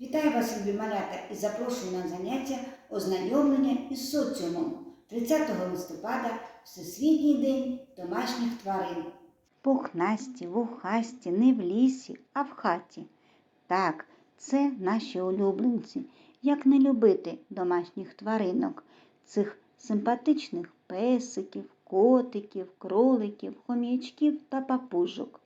Вітаю вас, любі малята, і запрошую на заняття ознайомлення із соціумом 30 листопада Всесвітній день домашніх тварин. Пухнасті, вухасті, не в лісі, а в хаті. Так, це наші улюбленці. Як не любити домашніх тваринок, цих симпатичних песиків, котиків, кроликів, хом'ячків та папужок.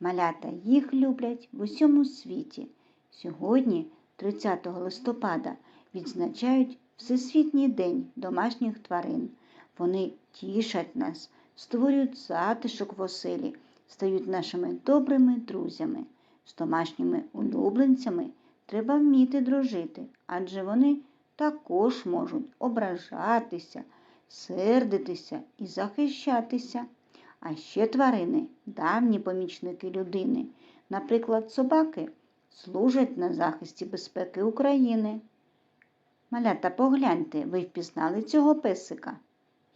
Малята їх люблять в усьому світі. Сьогодні, 30 листопада, відзначають Всесвітній день домашніх тварин. Вони тішать нас, створюють затишок в оселі, стають нашими добрими друзями. З домашніми улюбленцями треба вміти дружити, адже вони також можуть ображатися, сердитися і захищатися. А ще тварини давні помічники людини. Наприклад, собаки служать на захисті безпеки України. Малята, погляньте, ви впізнали цього песика?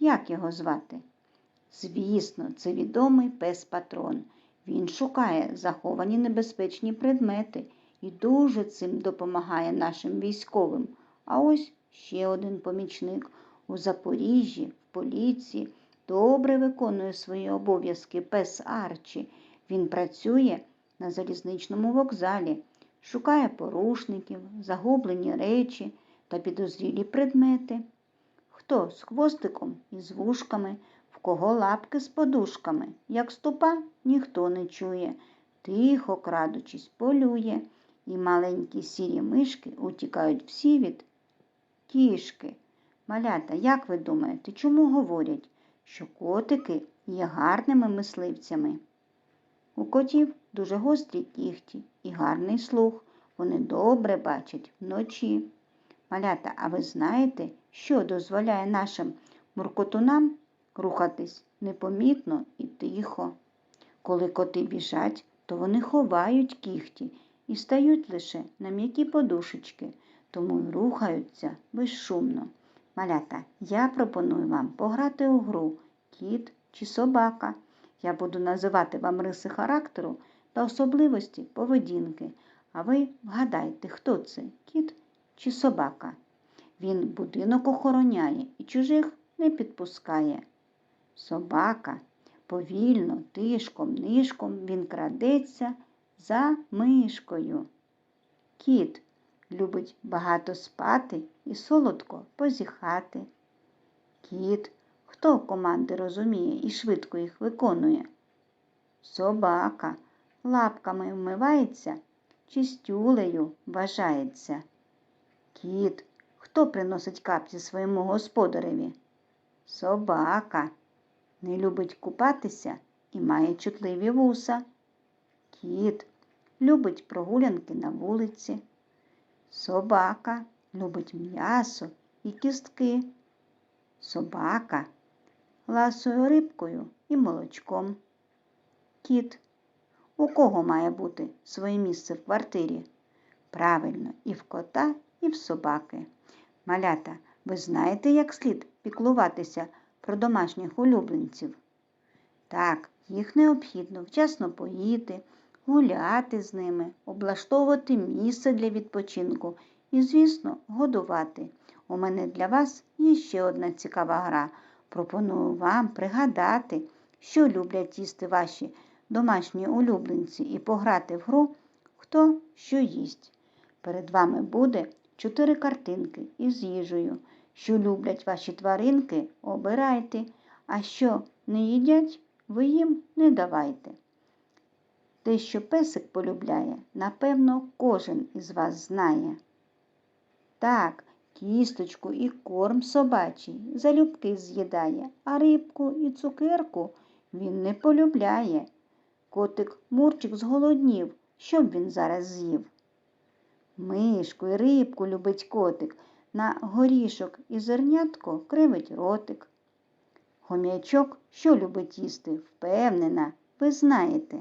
Як його звати? Звісно, це відомий пес-патрон. Він шукає заховані небезпечні предмети і дуже цим допомагає нашим військовим. А ось ще один помічник у Запоріжжі, в поліції, добре виконує свої обов'язки пес Арчі. Він працює на залізничному вокзалі, шукає порушників, загублені речі та підозрілі предмети. Хто з хвостиком і з вушками, в кого лапки з подушками, як ступа, ніхто не чує, тихо, крадучись, полює, і маленькі сірі мишки утікають всі від кішки. Малята, як ви думаєте, чому говорять, що котики є гарними мисливцями? Котів дуже гострі кігті і гарний слух. Вони добре бачать вночі. Малята, а ви знаєте, що дозволяє нашим муркотунам рухатись непомітно і тихо? Коли коти біжать, то вони ховають кігті і стають лише на м'які подушечки, тому й рухаються безшумно. Малята, я пропоную вам пограти у гру кіт чи собака. Я буду називати вам риси характеру та особливості поведінки, а ви вгадайте, хто це кіт чи собака. Він будинок охороняє і чужих не підпускає. Собака повільно, тишком, нишком він крадеться за мишкою. Кіт любить багато спати і солодко позіхати. Кіт, хто команди розуміє і швидко їх виконує? Собака лапками вмивається, чистюлею вважається. Кіт, хто приносить капці своєму господареві? Собака не любить купатися і має чутливі вуса. Кіт любить прогулянки на вулиці. Собака любить м'ясо і кістки. Собака ласує рибкою і молочком. Кіт. У кого має бути своє місце в квартирі? Правильно, і в кота, і в собаки. Малята, ви знаєте, як слід піклуватися про домашніх улюбленців? Так, їх необхідно вчасно поїти, гуляти з ними, облаштовувати місце для відпочинку і, звісно, годувати. У мене для вас є ще одна цікава гра. Пропоную вам пригадати, що люблять їсти ваші домашні улюбленці, і пограти в гру Хто що їсть. Перед вами буде чотири картинки із їжею. Що люблять ваші тваринки, обирайте, а що не їдять, ви їм не давайте. Те, що песик полюбляє, напевно, кожен із вас знає. Так, кісточку і корм собачий залюбки з'їдає, а рибку і цукерку він не полюбляє. Котик Мурчик зголоднів, що б він зараз з'їв? Мишку і рибку любить котик, на горішок і зернятко кривить ротик. Хом'ячок, що любить їсти, впевнена, ви знаєте.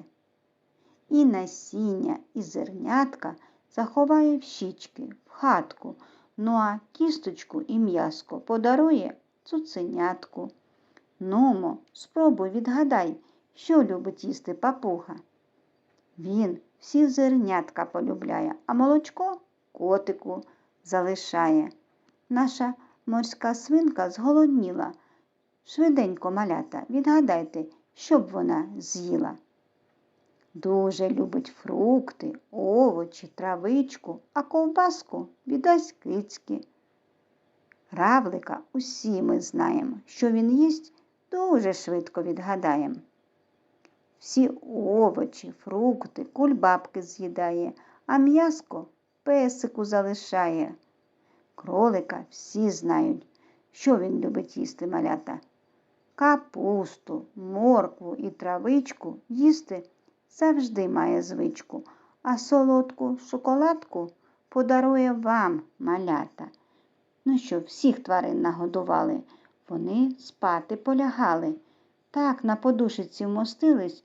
І насіння, і зернятка заховає в щічки, в хатку, ну а кісточку і м'яско подарує цуценятку. Нумо, спробуй відгадай, що любить їсти папуга. Він всі зернятка полюбляє, а молочко котику залишає. Наша морська свинка зголодніла. Швиденько, малята, відгадайте, що б вона з'їла. Дуже любить фрукти, овочі, травичку, а ковбаску віддасть кицьки. Равлика усі ми знаємо, що він їсть, дуже швидко відгадаємо. Всі овочі, фрукти, кульбабки з'їдає, а м'яско песику залишає. Кролика всі знають, що він любить їсти малята. Капусту, моркву і травичку їсти завжди має звичку, а солодку шоколадку подарує вам малята. Ну що, всіх тварин нагодували, вони спати полягали. Так на подушиці вмостились,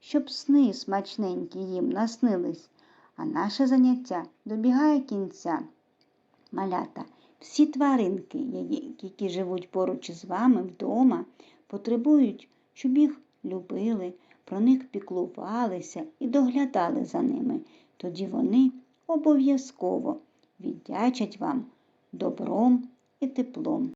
щоб сни смачненькі їм наснились. А наше заняття добігає кінця. Малята, всі тваринки, які- живуть поруч із вами вдома, потребують, щоб їх любили, про них піклувалися і доглядали за ними. Тоді вони обов'язково віддячать вам добром і теплом.